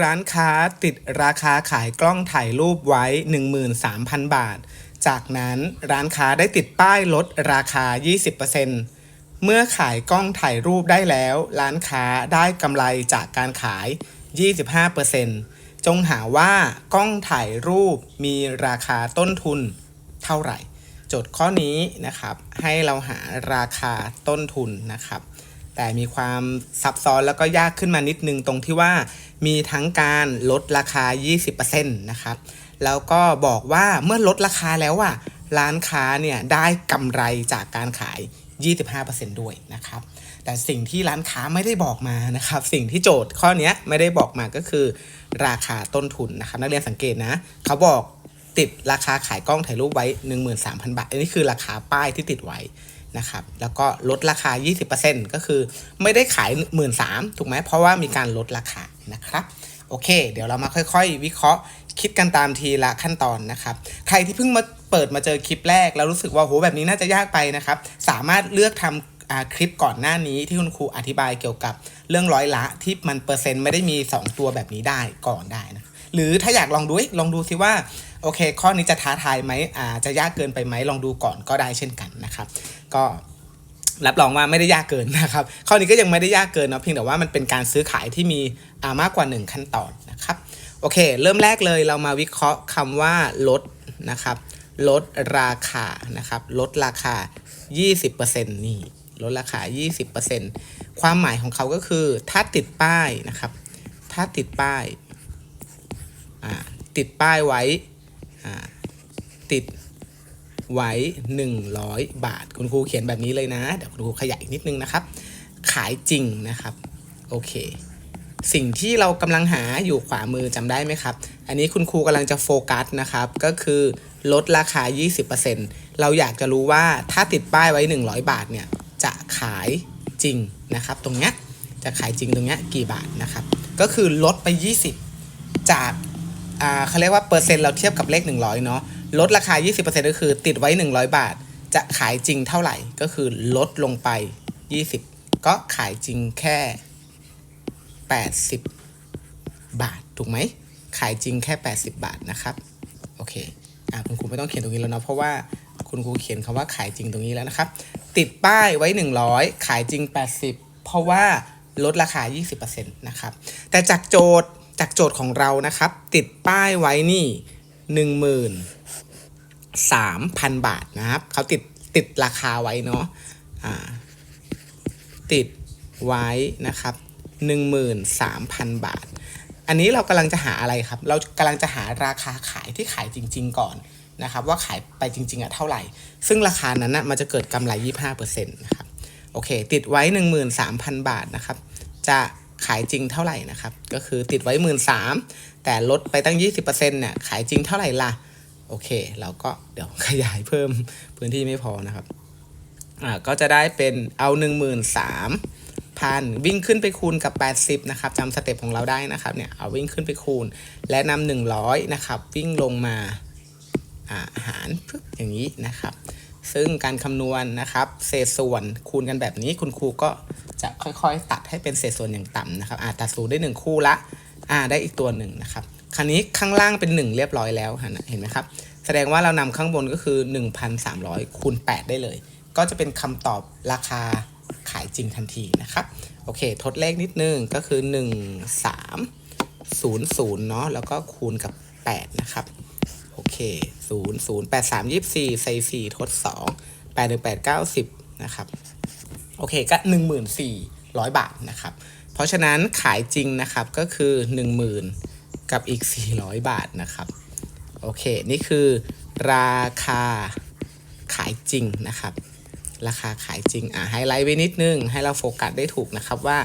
ร้านค้าติดราคาขายกล้องถ่ายรูปไว้ 13,000 บาท จากนั้นร้านค้าได้ติดป้ายลดราคา 20%เมื่อขายกล้องถ่ายรูปได้แล้ว ร้านค้าได้กำไรจากการขาย 25%จงหาว่ากล้องถ่ายรูปมีราคาต้นทุนเท่าไหร่ โจทย์ข้อนี้นะครับ ให้เราหาราคาต้นทุนนะครับ แต่มีความซับซ้อนแล้วก็ยากขึ้นมานิดนึงตรงที่ว่ามีทั้งการลดราคา 20%นะครับ แล้วก็บอกว่าเมื่อลดราคาแล้วอะร้านค้าเนี่ยได้กำไรจากการขาย 25%ด้วยนะครับ แต่สิ่งที่ร้านค้าไม่ได้บอกมานะครับ สิ่งที่โจทย์ข้อนี้ไม่ได้บอกมาก็คือ ราคาต้นทุนนะครับ นักเรียนสังเกตนะ เขาบอกติดราคาขายกล้องถ่ายรูปไว้ 13,000 บาท อันนี้คือราคาป้ายที่ติดไว้ นะครับ แล้วก็ลดราคา 20%ก็คือไม่ได้ขาย 13,000ถูกไหม เพราะว่ามีการลดราคานะครับ โอเค เดี๋ยวเรามาค่อยๆ วิเคราะห์คิดกันตามทีละขั้นตอนนะครับ ใครที่เพิ่งมาเปิดมาเจอคลิปแรก แล้วรู้สึกว่าโหแบบนี้น่าจะยากไปนะครับ สามารถเลือกทำอ่าคลิปก่อนหน้านี้ที่คุณครูอธิบายเกี่ยวกับเรื่องร้อยละที่มันเปอร์เซ็นต์ไม่ได้มี 2 ตัวแบบนี้ได้ก่อนได้นะหรือถ้าอยากลองดูลองดูซิว่า โอเค ข้อนี้จะท้าทายไหมอ่าจะยากเกินไปไหมลองดูก่อนก็ได้เช่นกันนะครับ ก็รับรองว่าไม่ได้ยากเกินนะครับ ข้อนี้ก็ยังไม่ได้ยากเกินเนาะเพียงแต่ว่ามันเป็นการซื้อขายที่มีอ่ามากกว่า 1 ขั้นตอนนะครับโอเค เริ่มแรกเลยเรามาวิเคราะห์คำว่าลดนะครับ ลดราคานะครับ ลดราคา 20%นี่ลดราคา 20%ความหมายของเขาก็คือ ถ้าติดป้ายนะครับ ถ้าติดป้ายอ่าติดป้ายไว้ ติดไว้ 100 บาท คุณครูเขียนแบบนี้เลยนะ เดี๋ยวคุณครูขยายอีกนิดนึงนะครับ ขายจริงนะครับ โอเค สิ่งที่เรากำลังหาอยู่ขวามือจำได้ไหมครับ อันนี้คุณครูกำลังจะโฟกัสนะครับ ก็คือลดราคา 20%เราอยากจะรู้ว่าถ้าติดป้ายไว้ 100 บาทเนี่ย จะขายจริงนะครับ ตรงเนี้ย จะขายจริงตรงเนี้ยกี่บาทนะครับ ก็คือลดไป 20 จาก อ่าเขาเรียกว่าเปอร์เซ็นต์เราเทียบกับเลข 100 เนาะลดราคา 20%ก็คือติดไว้ 100 บาท จะขายจริงเท่าไหร่ก็คือลดลงไป 20 ก็ขายจริงแค่ 80 บาท ถูกไหม ขายจริงแค่ 80 บาทนะครับ โอเคอ่าคุณครูไม่ต้องเขียนตรงนี้แล้วเนาะเพราะว่าคุณครูเขียนคำว่าขายจริงตรงนี้แล้วนะครับ ติดป้ายไว้ 100 ขายจริง 80 เพราะว่าลดราคา 20%นะครับ แต่จากโจทย์ จากโจทย์ของเรานะครับ ติดป้ายไว้นี่13,000บาทนะครับเขาติดติดราคาไว้เนาะอ่าติดไว้นะครับ13,000บาท อันนี้เรากำลังจะหาอะไรครับ เรากำลังจะหาราคาขายที่ขายจริง ๆ ก่อนนะครับ ว่าขายไปจริง ๆอะเท่าไหร่ ซึ่งราคานั้นนะมันจะเกิดกำไร 25%นะครับโอเค ติดไว้ 13,000 บาทนะครับ จะ ขายจริงเท่าไหร่นะครับ ก็คือติดไว้13,000แต่ลดไปตั้ง 20%เนี่ยขายจริงเท่าไหร่ล่ะ โอเค เราก็เดี๋ยวขยายเพิ่มพื้นที่ไม่พอนะครับอ่าก็จะได้เป็นเอา13,000พันวิ่งขึ้นไปคูณกับ 80 นะครับจำสเต็ปของเราได้นะครับเนี่ยเอาวิ่งขึ้นไปคูณ และนำ100 นะครับ วิ่งลงมาอ่าหารปึ๊บอย่างนี้นะครับ ซึ่งการคำนวณนะครับ เศษส่วนคูณกันแบบนี้คุณครูก็จะค่อยๆ ตัดให้เป็นเศษส่วนอย่างต่ำนะครับอ่าตัดศูนย์ได้ 1 คู่ละอ่าได้อีกตัวหนึ่งนะครับคราวนี้ข้างล่างเป็น 1 เรียบร้อยแล้วเห็นไหมครับ แสดงว่าเรานำข้างบนก็คือ 1,300คูณ8ได้เลย ก็จะเป็นคำตอบราคาขายจริงทันทีนะครับ โอเค ทดเลขนิดนึงก็คือ 1 3 0 0เนาะแล้วก็คูณกับ 8 นะครับ โอเค0 0 8 3 24ใส่4ทด2 8 1 8 9 10นะครับ โอเคก็14,000บาทนะครับ เพราะฉะนั้นขายจริงนะครับก็คือ10,000กับอีก400บาทนะครับ โอเค นี่คือราคาขายจริงนะครับ ราคาขายจริง อะไฮไลท์ไว้นิดนึง ให้เราโฟกัสได้ถูกนะครับว่า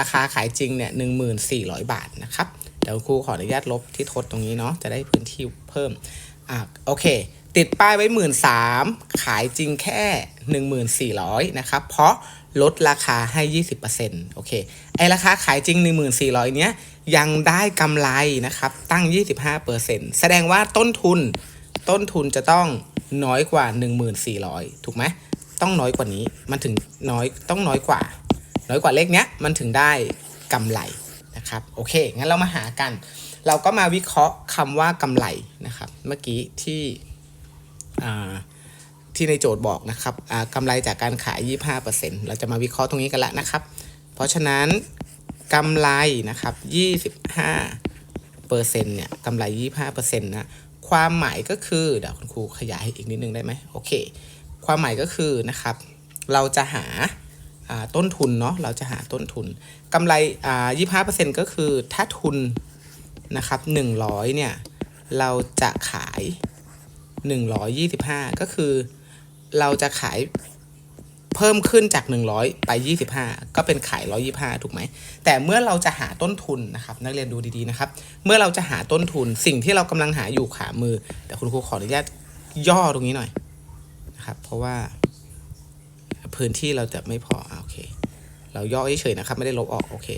ราคาขายจริงเนี่ย1400บาทนะครับ เดี๋ยวครูขออนุญาตลบที่ทดตรงนี้เนาะจะได้พื้นที่เพิ่มอะโอเค ติดป้ายไว้1 3ื่นสามขายจริงแค่1400นะครับเพราะลดราคาให้ 20%โอเค ไอราคาขายจริง 1400 เนี้ย ยังได้กำไรนะครับ ตั้ง 25%แสดงว่าต้นทุน ต้นทุนจะต้องน้อยกว่า 1400 ถูกไหม ต้องน้อยกว่านี้ มันถึงน้อย ต้องน้อยกว่า น้อยกว่าเลขเนี้ย มันถึงได้กำไร นะครับโอเค งั้นเรามาหากัน เราก็มาวิเคราะห์คำว่ากำไรนะครับ เมื่อกี้ที่ที่ในโจทย์บอกนะครับกำไรจากการขาย 25%เราจะมาวิเคราะห์ตรงนี้กันละนะครับ เพราะฉะนั้นกำไรนะครับ25เปอร์เนี่ยกำไร 25%นะความหมายก็คือเดี๋ยวคุณครูขยายอีกนิดนึงได้ไหมโอเค ความหมายก็คือนะครับ เราจะหา ต้นทุนเนาะเราจะหาต้นทุนกำไรอ่า25%ก็คือถ้าทุนนะครับ100เนี่ย เราจะขาย125ก็คือเราจะขายเพิ่มขึ้นจาก 100 ไป 25 ก็เป็นขาย 125 ถูกไหม แต่เมื่อเราจะหาต้นทุนนะครับ นักเรียนดูดีๆนะครับ เมื่อเราจะหาต้นทุนสิ่งที่เรากำลังหาอยู่ขามือ แต่คุณครูขออนุญาตย่อตรงนี้หน่อยนะครับ เพราะว่าพื้นที่เราจะไม่พออะโอเค เราย่อเฉยๆนะครับ ไม่ได้ลบออกโอเค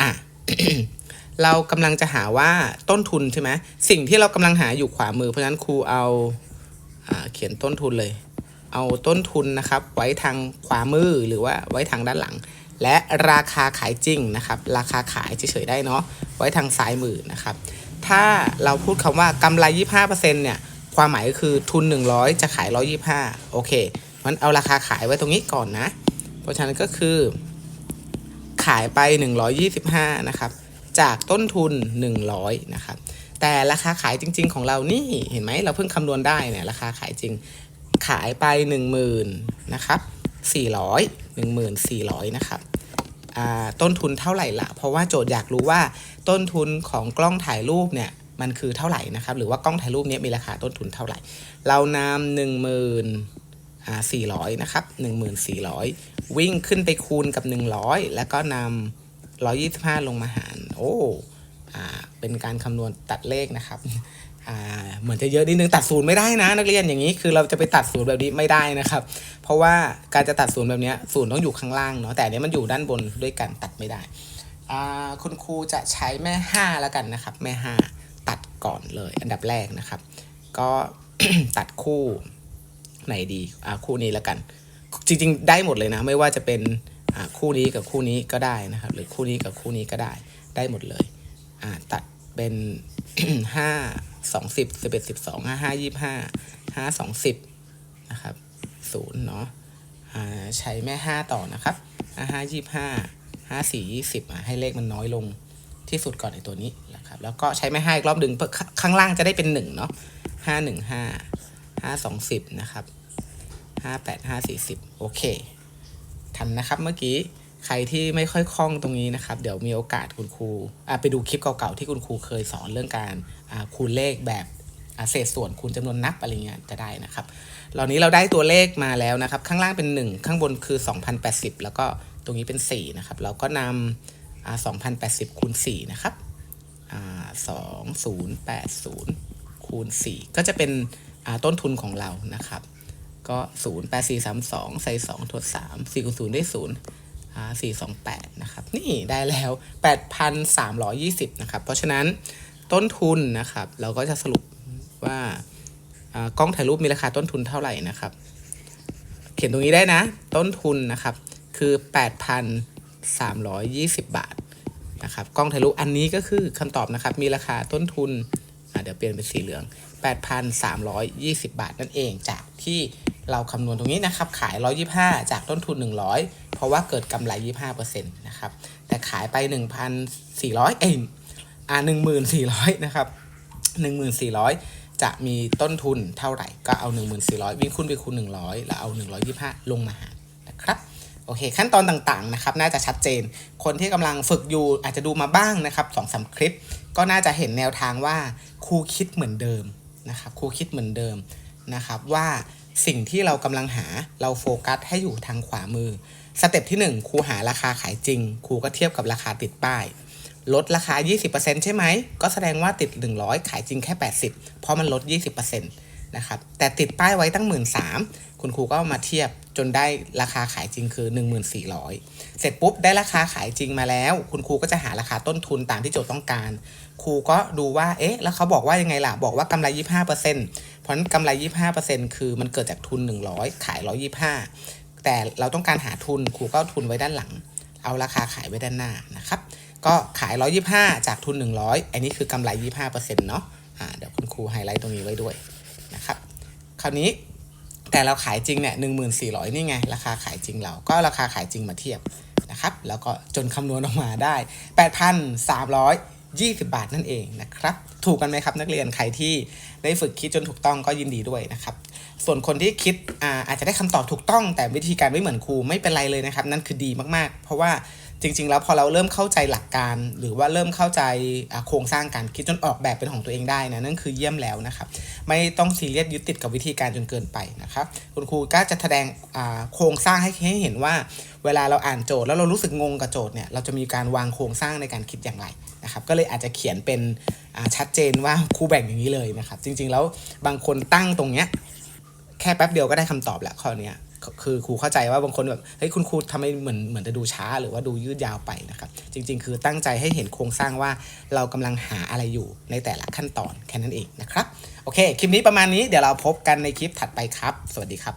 อะเรากำลังจะหาว่าต้นทุนใช่ไหมสิ่งที่เรากำลังหาอยู่ขวามือเพราะฉะนั้นครูเอาอ่าเขียนต้นทุนเลย เอาต้นทุนนะครับ ไว้ทางขวามือหรือว่าไว้ทางด้านหลัง และราคาขายจริงนะครับ ราคาขายเฉยๆได้เนาะไว้ทางซ้ายมือนะครับ ถ้าเราพูดคำว่ากำไร 25%เนี่ยความหมายก็คือทุน 100 จะขาย 125โอเคมันเอาราคาขายไว้ตรงนี้ก่อนนะ เพราะฉะนั้นก็คือ ขายไป 125 นะครับ จากต้นทุน 100 นะครับ แต่ราคาขายจริง ๆ ของเรานี่เห็นไหมเราเพิ่งคำนวณได้เนี่ยราคาขายจริง ขายไป 10,000นะครับ400 1400นะครับต้นทุนเท่าไหร่ละ เพราะว่าโจทย์อยากรู้ว่าต้นทุนของกล้องถ่ายรูปเนี่ยมันคือเท่าไหร่นะครับ หรือว่ากล้องถ่ายรูปนี้มีราคาต้นทุนเท่าไหร่ เรานำหนึ่งหมื่นสี่ร้อยนะครับหนึ่งหมื่นสี่ร้อย วิ่งขึ้นไปคูณกับหนึ่งร้อยแล้วก็นำร้อยยี่สิบห้าลงมาหาร โอ้อ่าเป็นการคำนวณตัดเลขนะครับเหมือนจะเยอะนิดนึงตัดศูนย์ไม่ได้นะ นักเรียนอย่างนี้คือเราจะไปตัดศูนย์แบบนี้ไม่ได้นะครับ เพราะว่าการจะตัดศูนย์แบบนี้ศูนย์ต้องอยู่ข้างล่างเนาะแต่อันนี้มันอยู่ด้านบนด้วยกันตัดไม่ได้คุณครูจะใช้แม่ห้าแล้วกันนะครับ แม่ห้าตัดก่อนเลย อันดับแรกนะครับ ก็ตัดคู่ไหนดีคู่นี้แล้วกัน จริงๆ ได้หมดเลยนะ ไม่ว่าจะเป็นคู่นี้กับคู่นี้ก็ได้นะครับ หรือคู่นี้กับคู่นี้ก็ได้ได้หมดเลยอ่าตัดเป็นห้าสองสิบสิบเอ็ดสิบสองห้าห้ายี่ห้าห้าสองสิบนะครับศูนย์เนาะอ่าใช้แม่ห้าต่อนะครับห้าห้ายี่ห้าห้าสี่ยี่สิบอะให้เลขมันน้อยลงที่สุดก่อนในตัวนี้นะครับแล้วก็ใช้แม่ห้าอีกรอบดึงข้ข้างล่างจะได้เป็นหนึ่งเนาะห้าหนึ่งห้าห้าสองสิบนะครับ ห้าแปดห้าสี่สิบโอเคทันนะครับเมื่อกี้ใครที่ไม่ค่อยคล่องตรงนี้นะครับ เดี๋ยวมีโอกาสคุณครูไปดูคลิปเก่าๆที่คุณครูเคยสอนเรื่องการคูณเลขแบบเศษส่วนคูณจำนวนนับอะไรเงี้ยจะได้นะครับเหล่านี้เราได้ตัวเลขมาแล้วนะครับ ข้างล่างเป็น 1 ข้างบนคือ 2080 แล้วก็ตรงนี้เป็น4นะครับ เราก็นำอ่า2080 คูณ 4 นะครับอ่า2080 คูณ 4 ก็จะเป็นต้นทุนของเรานะครับ ก็ศูนย์แปดสี่สามสองใส่สองทดสามสี่คูณศูนย์ได้ศูนย์อ่าสี่สองแปดนะครับ นี่ได้แล้วแปดพันสามร้อยยี่สิบนะครับ เพราะฉะนั้นต้นทุนนะครับ เราก็จะสรุปว่าอ่ากล้องถ่ายรูปมีราคาต้นทุนเท่าไหร่นะครับ เขียนตรงนี้ได้นะ ต้นทุนนะครับ คือแปดพันสามร้อยยี่สิบบาทนะครับกล้องถ่ายรูปอันนี้ก็คือคำตอบนะครับ มีราคาต้นทุนอ่าเดี๋ยวเปลี่ยนเป็นสีเหลือง 8,320 บาทนั่นเองจากที่ เราคำนวณตรงนี้นะครับ ขาย 125 จากต้นทุน 100 เพราะว่าเกิดกำไร 25%นะครับ แต่ขายไป 1,400 เอ้ยอ่า1,400 นะครับ 1,400 จะมีต้นทุนเท่าไหร่ ก็เอา 1,400 วิ่งคูณไปคูณ 100 แล้วเอา 125 ลงมาหารนะครับโอเค ขั้นตอนต่างๆนะครับ น่าจะชัดเจน คนที่กำลังฝึกอยู่อาจจะดูมาบ้างนะครับสองสามคลิป ก็น่าจะเห็นแนวทางว่าครูคิดเหมือนเดิมนะครับครูคิดเหมือนเดิมนะครับว่า สิ่งที่เรากำลังหาเราโฟกัสให้อยู่ทางขวามือ สเต็ปที่ 1 ครูหาราคาขายจริง ครูก็เทียบกับราคาติดป้าย ลดราคา 20%ใช่ไหม ก็แสดงว่าติด 100 ขายจริงแค่ 80 เพราะมันลด 20%นะครับ แต่ติดป้ายไว้ตั้ง 1 3 0 0 0คุณครูก็มาเทียบ จนได้ราคาขายจริงคือ 1400 เสร็จปุ๊บได้ราคาขายจริงมาแล้ว คุณครูก็จะหาราคาต้นทุนตามที่โจทย์ต้องการ ครูก็ดูว่าเอ๊ะแล้วเขาบอกว่ายังไงล่ะ บอกว่ากำไร 25%เพราะฉะนั้นกำไร 25%คือมันเกิดจากทุน 100 ขาย 125 แต่เราต้องการหาทุนครูก็ทุนไว้ด้านหลัง เอาราคาขายไว้ด้านหน้านะครับก็ขาย 125 จากทุน 100 อันนี้คือกำไร 25%เนาะอ่าเดี๋ยวคุณครูไฮไลท์ตรงนี้ไว้ด้วยนะครับคราวนี้ แต่เราขายจริงเนี่ย1400นี่ไง ราคาขายจริงเราก็ราคาขายจริงมาเทียบนะครับ แล้วก็จนคำนวณออกมาได้8,320บาทนั่นเองนะครับ ถูกกันไหมครับนักเรียนใครที่ได้ฝึกคิดจนถูกต้องก็ยินดีด้วยนะครับ ส่วนคนที่คิดอาอาจจะได้คำตอบถูกต้อง แต่วิธีการไม่เหมือนครูไม่เป็นไรเลยนะครับ นั่นคือดีมากๆ เพราะว่า จริง ๆ แล้วพอเราเริ่มเข้าใจหลักการ หรือว่าเริ่มเข้าใจโครงสร้างการคิดจนออกแบบเป็นของตัวเองได้นะนั่นคือเยี่ยมแล้วนะครับ ไม่ต้องซีเรียสยึดติดกับวิธีการจนเกินไปนะครับคุณครูก็จะแสดงโครงสร้างให้ให้เห็นว่า เวลาเราอ่านโจทย์แล้วเรารู้สึกงงกับโจทย์เนี่ยเราจะมีการวางโครงสร้างในการคิดอย่างไรนะครับก็เลยอาจจะเขียนเป็นชัดเจนว่าครูแบ่งอย่างนี้เลยนะครับ จริงๆแล้วบางคนตั้งตรงเนี้ยแค่แป๊บเดียวก็ได้คำตอบแล้วข้อเนี้ย คือครูเข้าใจว่าบางคนแบบเฮ้ยคุณครูทำไมเหมือนเหมือนจะดูช้า หรือว่าดูยืดยาวไปนะครับ จริง ๆ คือตั้งใจให้เห็นโครงสร้างว่าเรากำลังหาอะไรอยู่ในแต่ละขั้นตอนแค่นั้นเองนะครับ โอเค คลิปนี้ประมาณนี้เดี๋ยวเราพบกันในคลิปถัดไปครับ สวัสดีครับ